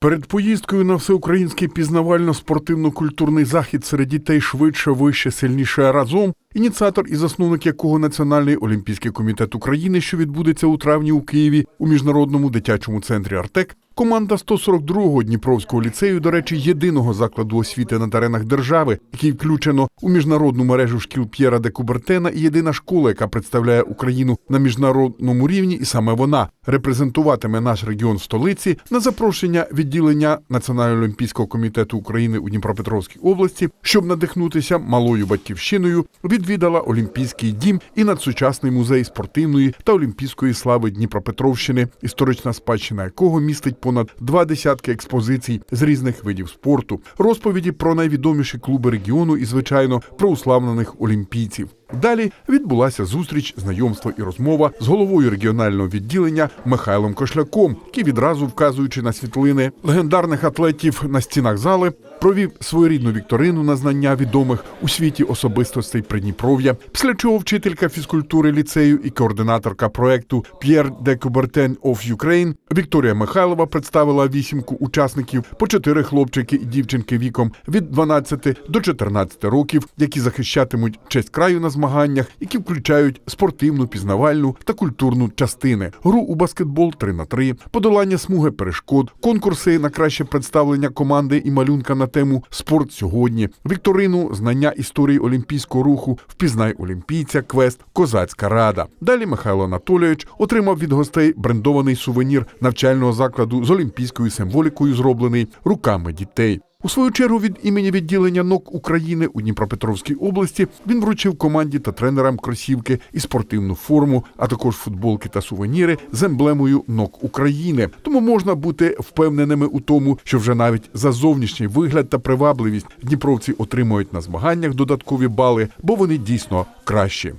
Перед поїздкою на всеукраїнський пізнавально-спортивно-культурний захід серед дітей швидше, вище, сильніше разом. Ініціатор і засновник якого Національний олімпійський комітет України, що відбудеться у травні у Києві у міжнародному дитячому центрі Артек. Команда 142-го Дніпровського ліцею, до речі, єдиного закладу освіти на теренах держави, який включено у міжнародну мережу шкіл П'єра де Кубертена, і єдина школа, яка представляє Україну на міжнародному рівні, і саме вона репрезентуватиме наш регіон столиці на запрошення відділення Національного олімпійського комітету України у Дніпропетровській області, щоб надихнутися малою батьківщиною, відвідала Олімпійський дім і надсучасний музей спортивної та олімпійської слави Дніпропетровщини, історична спадщина якого містить понад два десятки експозицій з різних видів спорту, розповіді про найвідоміші клуби регіону і, звичайно, про уславлених олімпійців. Далі відбулася зустріч, знайомство і розмова з головою регіонального відділення Михайлом Кошляком, який відразу вказуючи на світлини легендарних атлетів на стінах зали, провів своєрідну вікторину на знання відомих у світі особистостей Придніпров'я, після чого вчителька фізкультури ліцею і координаторка проекту П'єр де Кубертен of Ukraine Вікторія Михайлова представила вісімку учасників по чотири хлопчики і дівчинки віком від 12 до 14 років, які захищатимуть честь краю на змаганнях, які включають спортивну, пізнавальну та культурну частини, гру у баскетбол 3 на 3 подолання смуги перешкод, конкурси на краще представлення команди і малюнка на тему Спорт сьогодні, вікторину, знання історії олімпійського руху, впізнай олімпійця, квест, козацька рада. Далі Михайло Анатолійович отримав від гостей брендований сувенір навчального закладу з олімпійською символікою, зроблений руками дітей. У свою чергу від імені відділення НОК України у Дніпропетровській області він вручив команді та тренерам кросівки і спортивну форму, а також футболки та сувеніри з емблемою НОК України. Тому можна бути впевненими у тому, що вже навіть за зовнішній вигляд та привабливість дніпровці отримують на змаганнях додаткові бали, бо вони дійсно кращі.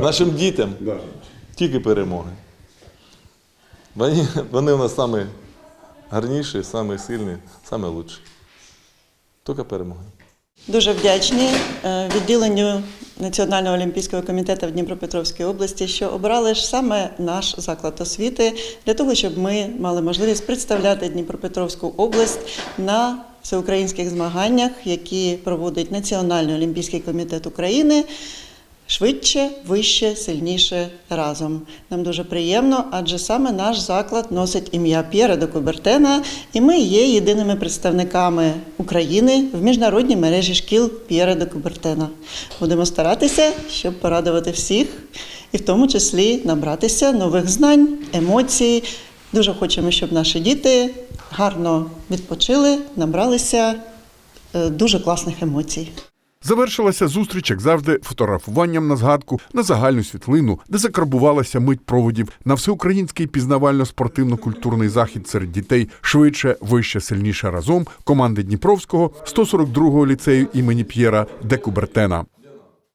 Нашим дітям тільки перемоги. Вони, вони у нас самі гарніші, сильні, лучші. Тільки перемоги. Дуже вдячні е, відділенню Національного олімпійського комітету в Дніпропетровській області, що обрали ж саме наш заклад освіти для того, щоб ми мали можливість представляти Дніпропетровську область на всеукраїнських змаганнях, які проводить Національний олімпійський комітет України. Швидше, вище, сильніше разом. Нам дуже приємно, адже саме наш заклад носить ім'я П'єра де Кубертена, і ми є єдиними представниками України в міжнародній мережі шкіл П'єра де Кубертена. Будемо старатися, щоб порадувати всіх, і в тому числі набратися нових знань, емоцій. Дуже хочемо, щоб наші діти гарно відпочили, набралися е, дуже класних емоцій. Завершилася зустріч, як завжди, фотографуванням на згадку на загальну світлину, де закарбувалася мить проводів на всеукраїнський пізнавально-спортивно-культурний захід серед дітей швидше, вище, сильніше разом команди Дніпровського 142-го ліцею імені П'єра де Кубертена.